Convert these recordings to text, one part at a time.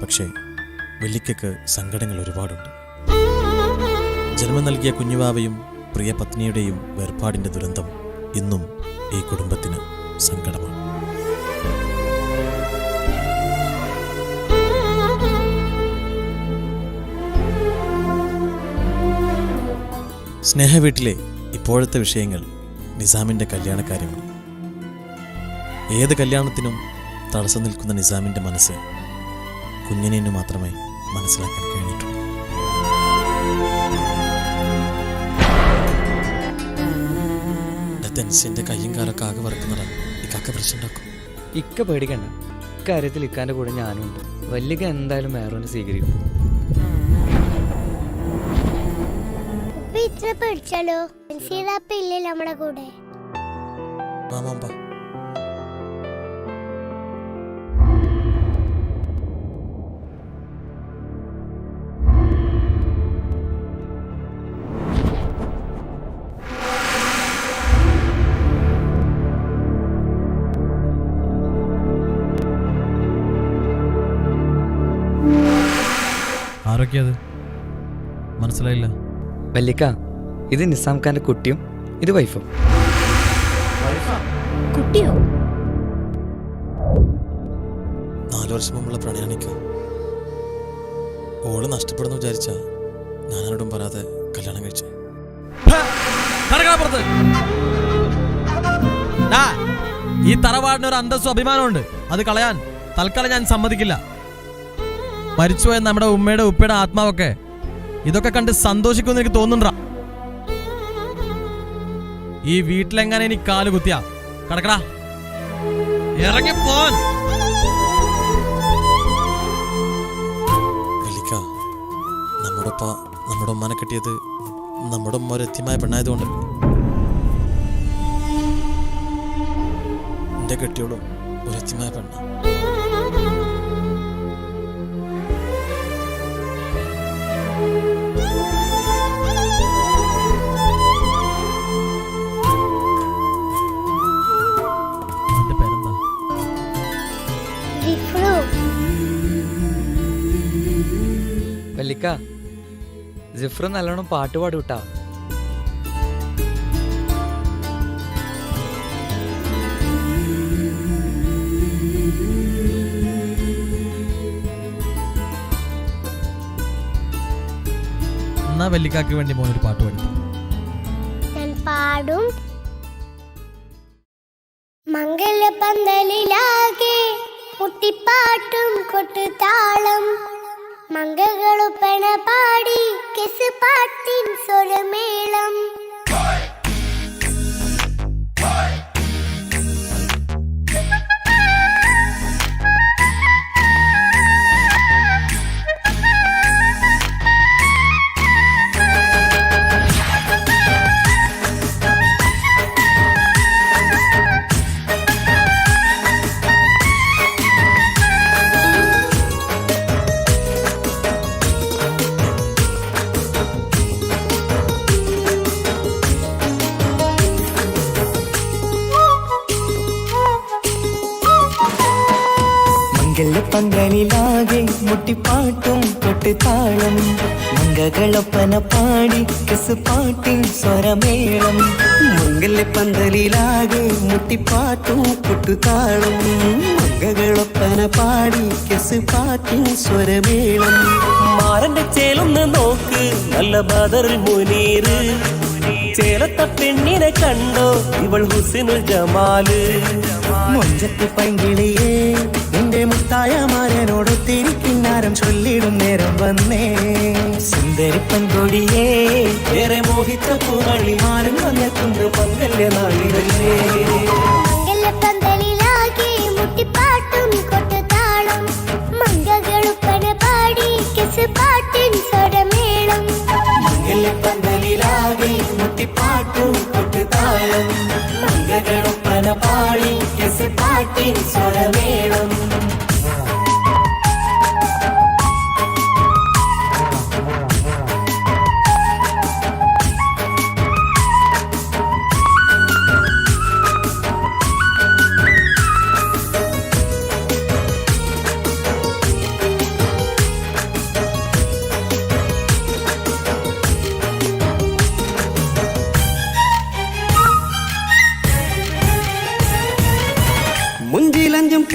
പക്ഷേ വെള്ളിക്കക്ക് സങ്കടങ്ങൾ ഒരുപാടുണ്ട്. ജന്മം നൽകിയ കുഞ്ഞുവാവയും പ്രിയ പത്നിയുടെയും വേർപാടിന്റെ ദുരന്തം ഇന്നും ഈ കുടുംബത്തിന് സങ്കടമാണ്. സ്നേഹവീട്ടിലെ ഇപ്പോഴത്തെ വിഷയങ്ങൾ നിസാമിന്റെ കല്യാണക്കാര്യമാണ് ഏത് കല്യാണത്തിനും തടസ്സം നിൽക്കുന്ന നിസാമിന്റെ മനസ്സ് കുഞ്ഞിനു മാത്രമേ മനസ്സിലാക്കാൻ കഴിഞ്ഞിട്ടുള്ളൂ. തെൻസിന്റെ കയ്യും കാലൊക്കെ ആകെ വറക്കുന്നതാ ഇക്കാക്ക പ്രശ്നമുണ്ടാക്കും ഇക്ക പേടിക്കണ്ട. ഇക്കാര്യത്തിൽ ഇക്കാന്റെ കൂടെ ഞാനും ഉണ്ട് വല്യക എന്തായാലും മേറോനെ സ്വീകരിക്കും. ഉപ്പ പിടിച്ചാലോ സീതാപ്പ ഇല്ലേ നമ്മുടെ കൂടെ? മാമാമ്പ അത്? മനസ്സിലായില്ല. വല്യക്ക ഇത് നിസാം ഖാന്റെ കുട്ടിയും ഇത് വൈഫും. കുട്ടിയോ? നാലു വർഷം മുമ്പുള്ള പ്രണയാണിക്ക. ഓൾ നഷ്ടപ്പെടുന്നു വിചാരിച്ച ഞാനാരോടും പറയാതെ കല്യാണം കഴിച്ചു. ഈ തറവാടിന് ഒരു അന്തസ്സും അഭിമാനമുണ്ട് അത് കളയാൻ തൽക്കാലം ഞാൻ സമ്മതിക്കില്ല. മരിച്ചുപോയ നമ്മുടെ ഉമ്മയുടെ ഉപ്പയുടെ ആത്മാവൊക്കെ ഇതൊക്കെ കണ്ട് സന്തോഷിക്കുമെന്ന് എനിക്ക് തോന്നുന്നുണ്ടാ. ഈ വീട്ടിലെങ്ങനെ എനിക്ക് കാൽ കുത്തിയാ. കടക്കടാ. ഇറങ്ങി നമ്മുടെ ഉപ്പ നമ്മുടെ ഉമ്മാനെ കെട്ടിയത് നമ്മുടെ ഉമ്മ ഒരു എത്തിയമായ പെണ്ണായതുകൊണ്ട്. എന്റെ കെട്ടിയോളും ഒരു എത്തിയമായ പെണ്ണ. വല്ലിക്ക ജിഫ്രു നല്ലോണം പാട്ട് പാടും കേട്ടാ എന്നാ വെല്ലിക്കാക്ക് വേണ്ടി മോനൊരു പാട്ട് പാടി. ഞാൻ പാടും. മംഗലപന്തലിലാകെ മുട്ടിപ്പാട്ടും കൊട്ടുതാളം. മംഗകളുപ്പണ പാടി കെസ് പാട്ടിൻ മംഗലപ്പന്തലിലാകെ മുട്ടിപ്പാട്ടും കൊട്ടുതാളം മംഗകളൊപ്പന പാടി കെസ് പാട്ടിൻ സ്വരമേളം. മംഗലപ്പന്തലിലാകെ മുട്ടിപ്പാട്ടും കൊട്ടുതാളം മംഗകളൊപ്പന പാടി കെസ് പാട്ടിൻ സ്വരമേളം. മാറന്റെ ചേലൊന്ന് നോക്ക് നല്ല ബദറിൽ മുനീറ്. ചേലത്ത പെണ്ണിനെ കണ്ടോ? ഇവൾ ഹുസിനു ജമാൽ. മുഞ്ചത്തി പൈങ്കിളിയേ നിന്റെ മുത്തായ മാരനോട് തിരിക്കിന്നാരം ചൊല്ലിടും നേരം വന്നേ. സുന്ദരി പെൺകൊടിയേ വേറെ മോഹിച്ച പൂവള്ളി മാറും വന്നെത്തുണ്ട് മംഗല്യ നാളിതല്ലേ മംഗലപന്തലിലാകെ മുട്ടിപ്പാട്ടും കൊട്ടുതാളം. മംഗകളുപ്പണ പാടി കെസ് പാട്ടിൻ പാട്ടിൻ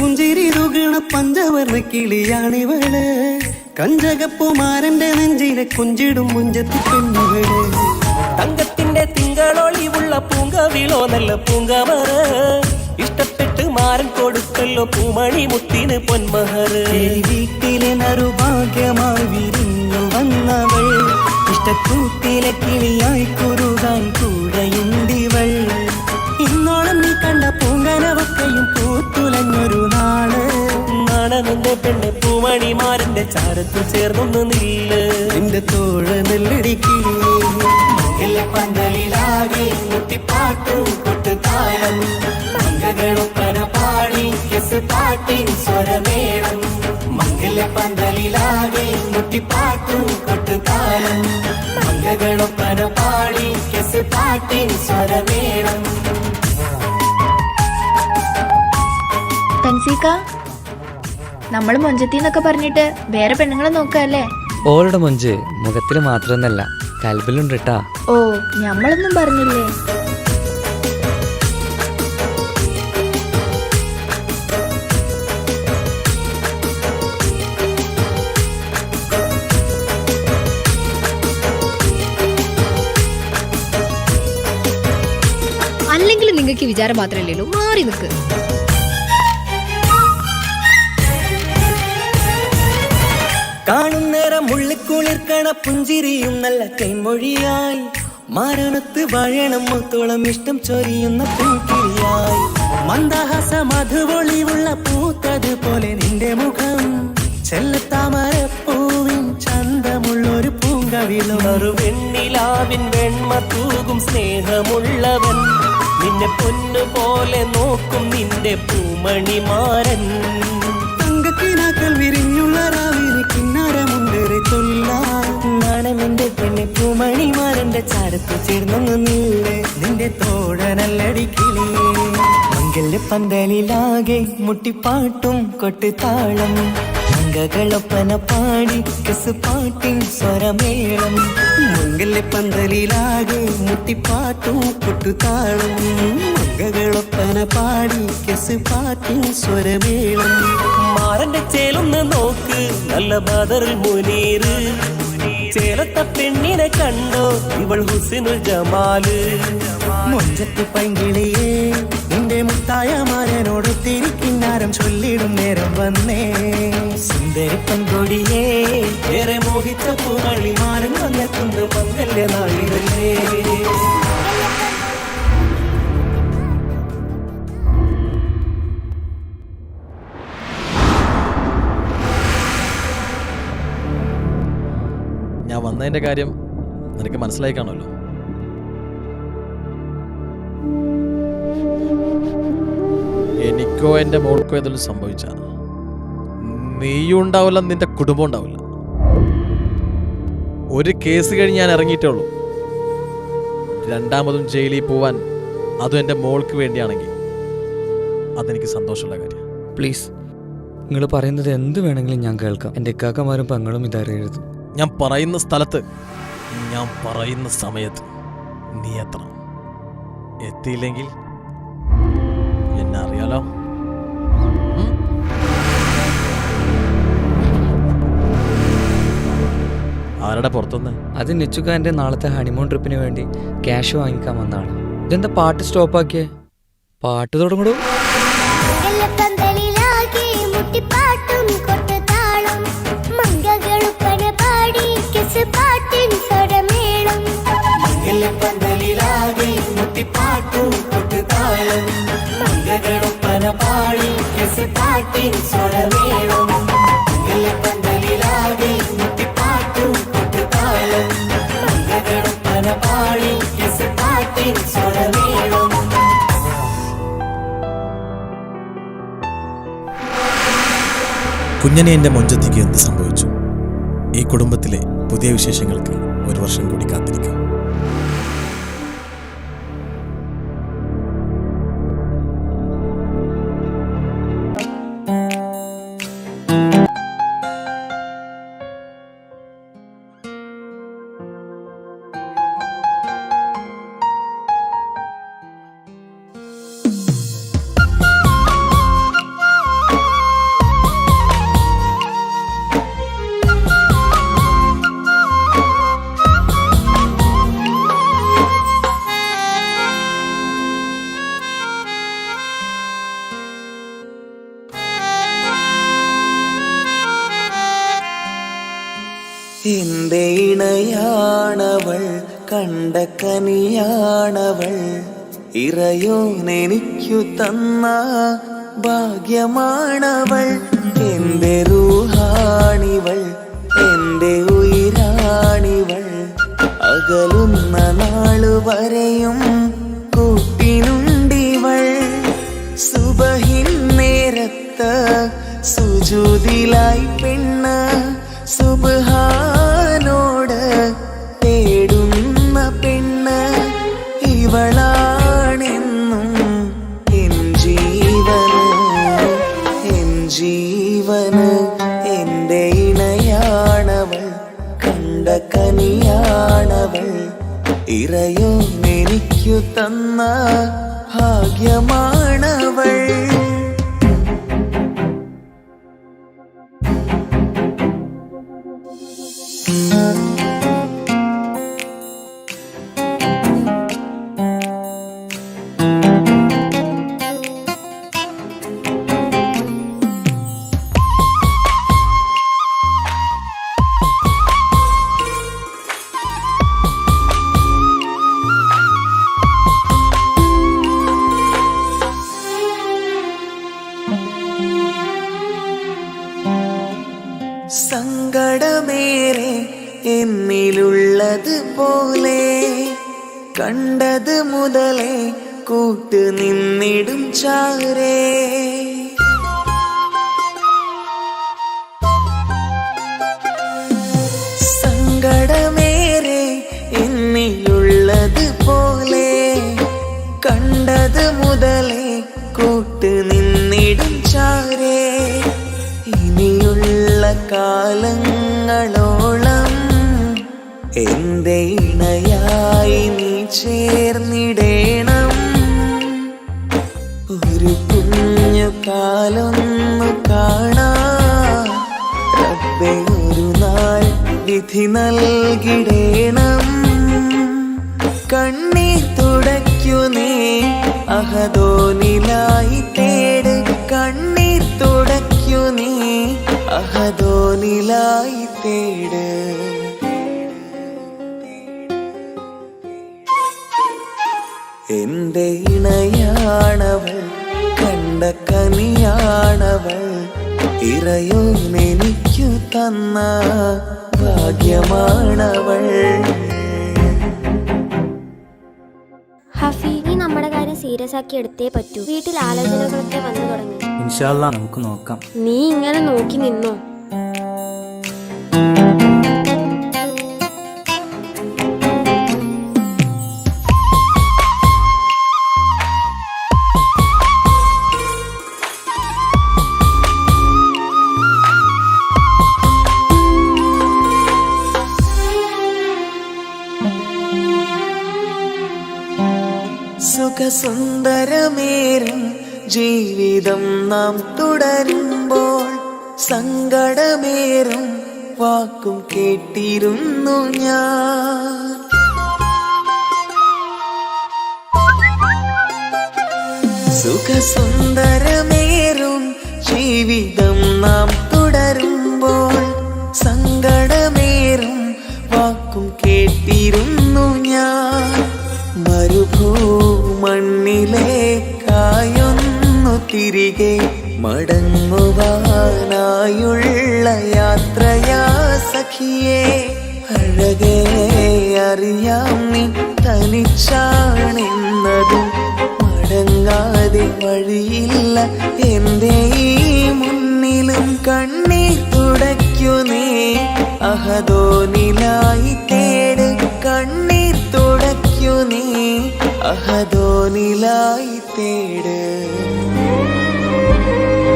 പുഞ്ചിരി തുകണ പഞ്ചവർണ കിളിയാണിവൾ. കഞ്ചകപ്പുമാരന്റെ നെഞ്ചിലെ കുഞ്ചിടും മുഞ്ചത്തി പെണ്ണുകൾ. തങ്കത്തിന്റെ തിങ്കളൊളിവുള്ള പൂങ്കവിളോ നല്ല പൂങ്കമറ ഇഷ്ടപ്പെട്ട് മാരൻ കൊടുക്കല്ലോ പൂമണി മുത്തിന് പൊന്മഹർ വീട്ടിലെ നറുഭാഗ്യമായി വിരിഞ്ഞു വന്നവൾ. ഇഷ്ടക്കൂട്ടിലെ കിളിയായി കുറുകാൻ കൂടെയുണ്ടിവൾ പൂമണിമാരന്റെ ചാരത്തു ചേർന്നൊന്ന് നില്ല്. നിന്റെ തോഴ സ്വരമേളം. തൻസീക്ക നമ്മൾ മൊഞ്ചത്തി എന്നൊക്കെ പറഞ്ഞിട്ട് വേറെ പെണ്ണുങ്ങളെ നോക്കല്ലേ? ഓളുടെ മൊഞ്ച് മുഖത്തിൽ മാത്രമൊന്നല്ല കൽബിലുണ്ട് കേട്ടാ ഓ ഞമ്മളൊന്നും പറഞ്ഞില്ലേ? അല്ലെങ്കിൽ നിങ്ങൾക്ക് വിചാരം മാത്രമല്ലേ മാറി മാറി നിൽക്ക് നേരം ഉള്ളിക്കുളിർക്കണ പുഞ്ചിരിയും നല്ല കൈമൊഴിയായി മാരണത്ത് വഴണം മുത്തോളം ഇഷ്ടം ചൊരിയുന്ന പൂക്കിരിയായി മന്ദഹാസ മധുപൊളിവുള്ള പൂത്തത് പോലെ നിന്റെ മുഖം. ചെല്ലത്താമര പൂവിൻ ചന്തമുള്ളൊരു പൂങ്കവിളും. വെണ്ണിലാവിൻ വെണ്മ തൂകും സ്നേഹമുള്ളവൻ. നിന്നെ പൊന്നു പോലെ നോക്കും നിന്റെ പൂമണിമാരൻ. ചൊല്ലാണെന്റെ പെണ്ണെ പൂമണിമാരന്റെ ചാരത്ത് ചേർന്നൊന്ന് നീളെ നിന്റെ തോഴനല്ലടിക്കിളിയേ മംഗല്യ പന്തലിലാകെ മുട്ടിപ്പാട്ടും കൊട്ടുതാളം മംഗകളൊപ്പന പാടി കസ് പാട്ടിൻ സ്വരമേളം. മംഗല്യ പന്തലിലാകെ മുട്ടിപ്പാട്ടും കൊട്ടുതാളം മംഗകളൊപ്പന പാടി കെസ് പാട്ടിൻ സ്വരമേളം. മാറന്റെ ചേലൊന്ന് നോക്ക് നല്ല ബദറിൽ മുനീറ്. ചേലത്ത പെണ്ണിനെ കണ്ടോ ഇവൾ ഹുസിനുൽ ജമാൽ. മുഞ്ചത്ത് പൈങ്കിളിയേ നിന്റെ മുത്തായ മാരനോട് തിരിക്കിന്നാരം ചൊല്ലിടും നേരം വന്നേ. സുന്ദരി കൊടിയേ ഏറെ മോഹിച്ച പൂമണി മാരൻ വന്നെത്തുന്നു പങ്കല്യ നാളിതല്ലേ. ഞാൻ വന്നതിന്റെ കാര്യം നിനക്ക് മനസ്സിലായി കാണുമല്ലോ എനിക്കോ എന്റെ മോൾക്കോ ഇതൊന്നും സംഭവിച്ച നീയും ഉണ്ടാവില്ല നിന്റെ കുടുംബം ഉണ്ടാവില്ല. ഒരു കേസ് കഴിഞ്ഞ് ഞാൻ ഇറങ്ങിയിട്ടേ ഉള്ളൂ രണ്ടാമതും ജയിലിൽ പോവാൻ അതും എന്റെ മോൾക്ക് വേണ്ടിയാണെങ്കിൽ അതെനിക്ക് സന്തോഷമുള്ള കാര്യം. പ്ലീസ് നിങ്ങൾ പറയുന്നത് എന്ത് വേണമെങ്കിലും ഞാൻ കേൾക്കാം. എന്റെ ഇക്കാക്കമാരും പെങ്ങളും ഇതറിയരുത് ഞാൻ പറയുന്ന സ്ഥലത്ത് ഞാൻ പറയുന്ന സമയത്ത് നീ എത്തണം. എത്തിയില്ലെങ്കിൽ എന്നറിയാലോ? ആരുടെ പുറത്തുനിന്ന്? അത് നിച്ചുക നാളത്തെ ഹണിമൂൺ ട്രിപ്പിന് വേണ്ടി ക്യാഷ് വാങ്ങിക്കാൻ വന്നാണ് ഇതെന്താ പാട്ട് സ്റ്റോപ്പാക്കിയേ പാട്ട് തുടങ്ങടൂ. പാട്ടിൻ സ്വരമേളം. പന്തലിലാകെ മുട്ടിപ്പാട്ടും കൊട്ടുതാളം മംഗളൊപ്പന പാടി കെസ് പാട്ടിൻ സ്വരമേളം. പന്തലിലാകെ മുട്ടിപ്പാട്ടും കൊട്ടുതാളം മംഗളൊപ്പന പാടി കെസ് പാട്ടിൻ സ്വരമേളം. കുഞ്ഞനെ എന്റെ മൊഞ്ചത്തിക്ക് എന്ത് സംഭവിച്ചു? ഈ കുടുംബത്തിലെ പുതിയ വിശേഷങ്ങൾക്ക് ഒരു വർഷം കൂടി കാത്തിരിക്കാം. കണ്ട കനിയാണവൾ ഇറയോനെനിക്കു തന്ന ഭാഗ്യമാണവൾ. എന്റെ റൂഹാണിവൾ എന്റെ ഉയരാണിവൾ. അകലുന്ന നാളു വരെയും കൂട്ടിനുണ്ടിവൾ. സുബഹിൻ നേരത്ത് സുജൂതിലായി പെണ്ണ സുബഹാനോട് ഇറയോ എനിക്കു തന്ന ഭാഗ്യമാണവൾ. സങ്കടമേറെ കാലങ്ങളോളം എന്റെ ഇണയായി നീ ചേർന്നിടേണം. ഒരു കുഞ്ഞു കാലൊന്നു കാണാ. ഒരു നാൾ വിധി നൽകിടേണം. കണ്ണീർ തുടയ്ക്കു നീ അഹദോനിലായി തേട്. കണ്ണീർ തുടയ്ക്കു നീ അഹദോനിലായി തേട്. എന്റെ ഇണയാണവൾ കണ്ട കനിയാണവൾ ഇറയോനെനിക്കു തന്ന ഭാഗ്യമാണവൾ. ഹഫി നമ്മുടെ കാര്യം സീരിയസ് ആക്കി എടുത്തേ പറ്റൂ. വീട്ടിൽ ആലോചനകളൊക്കെ വന്നു തുടങ്ങി. നമുക്ക് നോക്കാം. നീ ഇങ്ങനെ നോക്കി നിന്നോ? ജീവിതം നാം തുടരുമ്പോൾ സങ്കടമേറും. വാക്കും കേട്ടിരുന്നു ഞാൻ. സുഖസുന്ദരമേറും ജീവിതം മടങ്ങുവാനായുള്ള യാത്രയാ സഖിയേ. അഴകേ അറിയാം നീ തനിച്ചാണെന്നതും. മടങ്ങാതെ വഴിയില്ല എന്റെ ഈ മുന്നിലും കണ്ണീർ തുടയ്ക്കു നീ. അഹദോനിലായി തേട് കണ്ണീർ തുടയ്ക്കു നീ. അഹദോനിലായി തേട് എന്റെ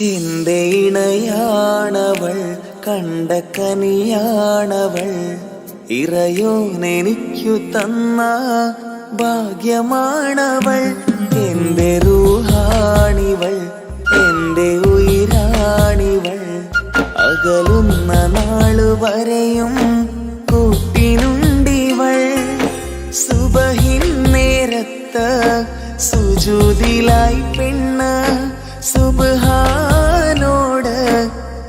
ഇണയാണവൾ കണ്ട കനിയാണവൾ. ഇറയോനെനിക്കു തന്ന ഭാഗ്യമാണവൾ. എന്റെ റൂഹാണിവൾ എന്റെ ഉയരാണിവൾ. അകലുന്ന നാളു വരെയും കൂട്ടിനുണ്ടിവൾ. സുബഹിൻ നേരത്ത് സുജൂതിലായി പെണ്ണ് സുബഹാനോട്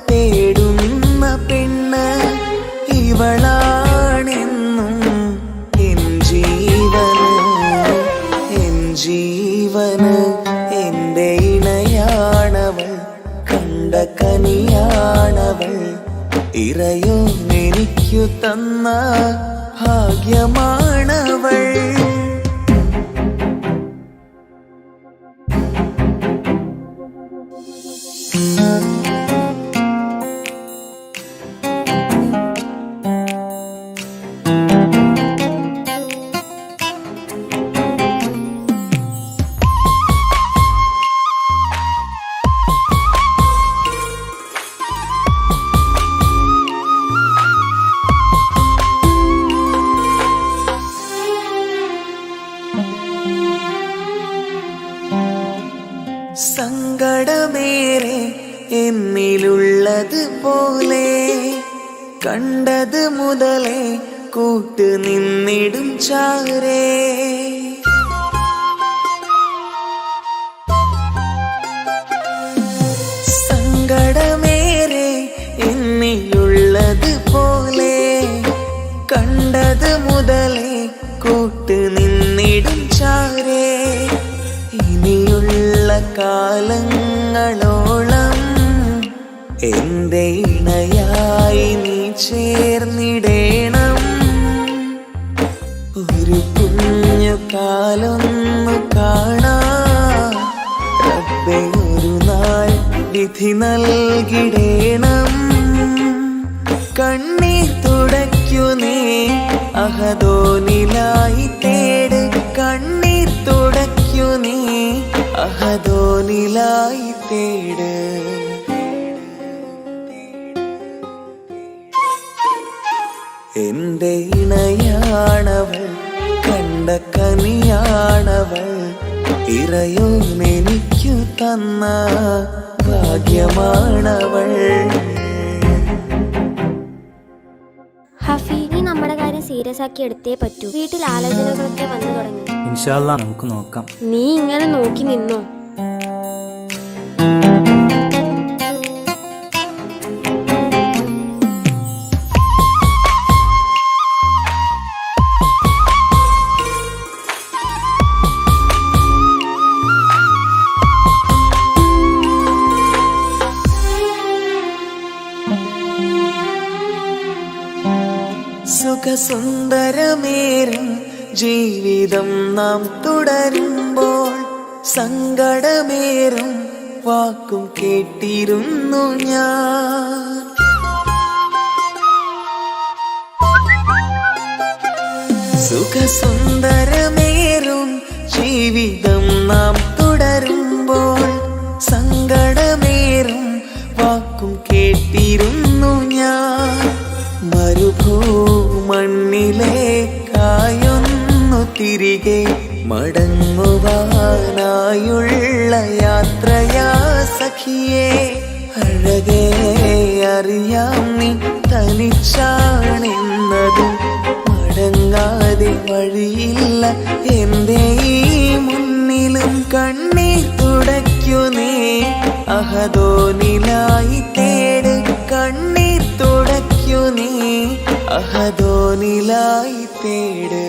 തേടുന്ന പെണ്ണ് ഇവളാണെന്നും എൻ ജീവന് എൻ ജീവന് എന്റെ ഇണയാണവൾ കണ്ട കനിയാണവൾ. ഇറയോ എനിക്കു തന്ന ഭാഗ്യമാണവൾ. കണ്ടത് മുതലേ കൂട്ട് നിന്നിടും ചാരേ സങ്കടമേറെ എന്നിലുള്ളത് പോലെ കണ്ടത് മുതലേ കൂട്ട് നിന്നിടും ചാരേ ഇനിയുള്ള കാലങ്ങളോളം എന്റെ ഇണയായി നീ ചേർന്നിടേണം. ഒരു കുഞ്ഞു കാലൊന്നു കാണാ. ഒരു നാൾ വിധി നൽകിടേണം. കണ്ണീർ തുടയ്ക്കു നീ അഹദോനിലായി തേട്. കണ്ണീർ തുടയ്ക്കു നീ അഹദോനിലായി തേട്. എന്റെ ഇണയാണവൾ കണ്ട കനിയാണവൾ ഇറയോനെനിക്കു തന്ന ഭാഗ്യമാണവൾ. ഹഫി നീ നമ്മുടെ കാര്യം സീരിയസ് ആക്കി എടുത്തേ പറ്റൂ. വീട്ടിൽ ആലോചനകളൊക്കെ വന്നു തുടങ്ങി. ഇൻഷാല്ല നമുക്ക് നോക്കാം. നീ ഇങ്ങനെ നോക്കി നിന്നോ? സുഖസുന്ദരമേറും ജീവിതം നാം തുടരുമ്പോൾ സങ്കടമേറും വാക്കും കേട്ടിരുന്നു ഞാൻ. സുഖസുന്ദരമേറും ജീവിതം നാം മരുഭൂമണ്ണിലേക്കായൊന്നു തിരികെ മടങ്ങുവാനായുള്ള യാത്രയാ സഖിയേ. അഴകേ അറിയാം നീ തനിച്ചാണെന്നത്. മടങ്ങാതെ വഴിയില്ല എന്റെ ഈ മുന്നിലും കണ്ണീർ തുടയ്ക്കു നീ. അഹദോനിലായി തേട് കണ്ണീർ തുടയ്ക്കു നീ. അഹദോനിലായി തേട്